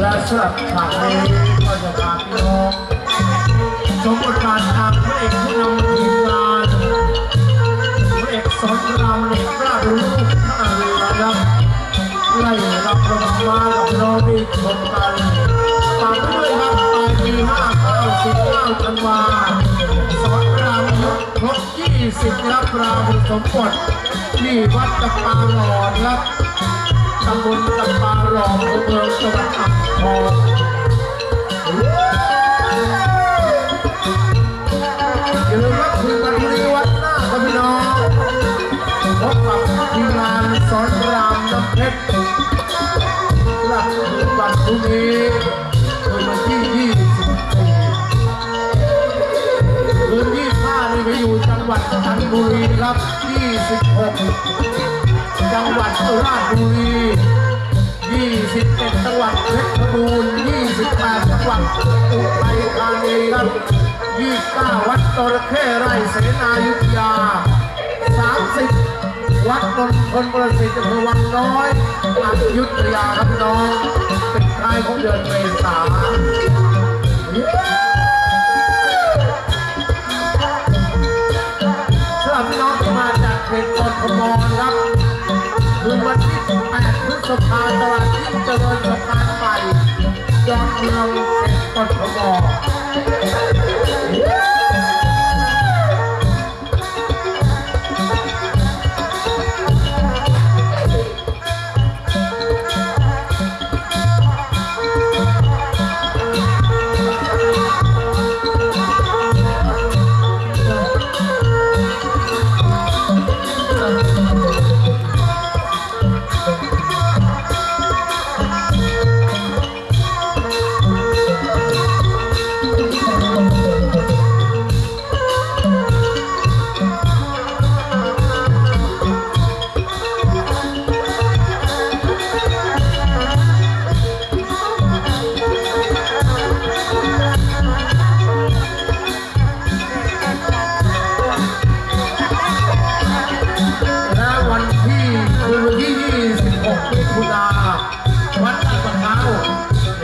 และสลับฉากนี้ก็จะพาพี่น้องชมบทบาททางพระเอกผู้นำทีมงานพระเอกสอนรามเอกราชรู้ท่าเรือครับไล่รับระบังมากับน้องด้ชมกันฝากด้วยครับปลายปี59 19ธันวาสอนรามยุทธครบ20ครับรามสมบทที่วัดตะปาหลอนครับ ตำบลตะปาหลอนอำเภอจังหวัดอ่างทองอย่าลืมรับคืนวันนี้วัดหน้าครับพี่น้องพบกับทีมงานสอนรามน้ำเพชรรักวันพรุ่งนี้คือวันที่24คืน25นี่ไปอยู่จังหวัดจันทบุรีครับ26จังหวัดราชบุรี 21จังหวัดเพชรบูรณ์28จังหวัดอุทัยธานีครับ29วัดตระเข้ไร่เสนายุทธยา 30 วัดนนทนประสิทธิ์อำเภอวังน้อยอยุธยาครับน้องเป็นท้ายของเดือนเมษาสำหรับพี่น้องที่มาจากเขตกทมครับคือวันที่8พฤษภา เจริญสะพานใหม่ยอดเมืองเขตกทม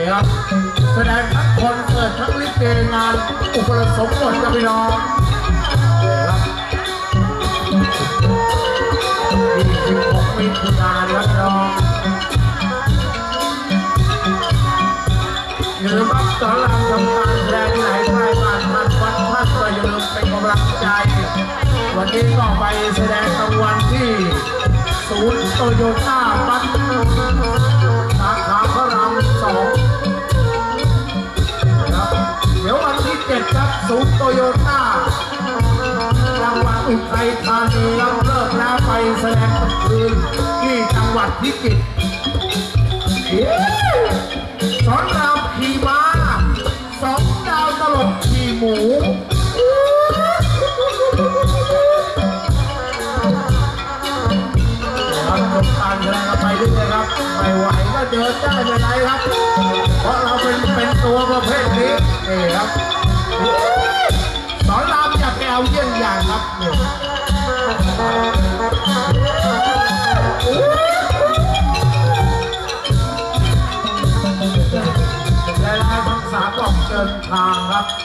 นี่ยครับแสดงทั้งคอนเสิร์ตทั้งลิเกงาน อุปสมบทกับพี่น้องเนี่ยครับ26มิถุนาครับน้องอย่าลืมรับสอนรามทำการแสดงไหนใครผ่านมาวัดท่านก็อย่าลืมเป็นกำลังใจ วันนี้ก็ไปแสดงกลางวันที่ศูนย์โตโยต้าบัสส ศูนย์โตโยต้าจังหวัดอุทัยธานีเราเลิกแล้วไปแสดงกลางคืนที่จังหวัดพิจิตรสอนรามขี่ม้าสองดาวตลกขี่หมูครับชมการแสดงไปด้วยนะครับไม่ไหวก็เดินได้ไม่ไรครับ เพราะเราเป็นเป็นตัวประเภทนี้นี่ครับ แ